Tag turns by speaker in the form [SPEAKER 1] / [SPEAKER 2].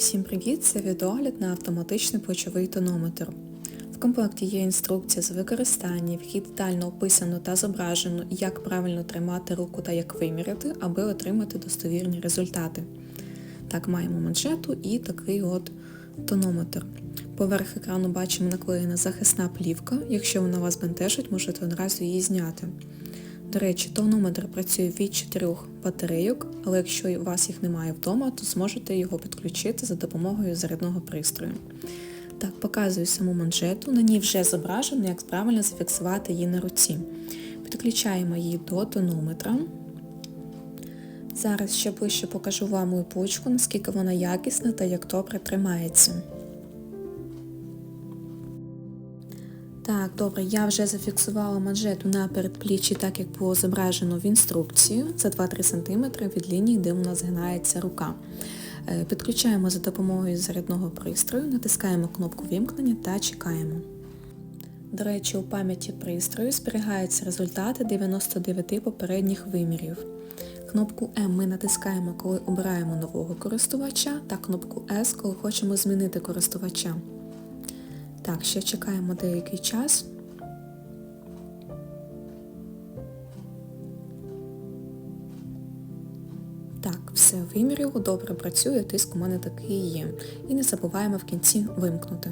[SPEAKER 1] Всім привіт! Це відеогляд на автоматичний плечовий тонометр. В комплекті є інструкція з використання, в якій детально описано та зображено, як правильно тримати руку та як виміряти, аби отримати достовірні результати. Так, маємо манжету і такий от тонометр. Поверх екрану бачимо наклеєна захисна плівка. Якщо вона вас бентежить, можете одразу її зняти. До речі, тонометр працює від 4 батарейок, але якщо у вас їх немає вдома, то зможете його підключити за допомогою зарядного пристрою. Так, показую саму манжету. На ній вже зображено, як правильно зафіксувати її на руці. Підключаємо її до тонометра. Зараз ще ближче покажу вам липучку, наскільки вона якісна та як добре тримається. Так, добре, я вже зафіксувала манжету на передпліччі, так як було зображено в інструкції. Це 2-3 см від лінії, де у нас згинається рука. Е, Підключаємо за допомогою зарядного пристрою, натискаємо кнопку вімкнення та чекаємо. До речі, у пам'яті пристрою зберігаються результати 99 попередніх вимірів. Кнопку М ми натискаємо, коли обираємо нового користувача, та кнопку S, коли хочемо змінити користувача. Так, ще чекаємо деякий час. Так, все вимірю, добре працює, тиск у мене такий є. І не забуваємо в кінці вимкнути.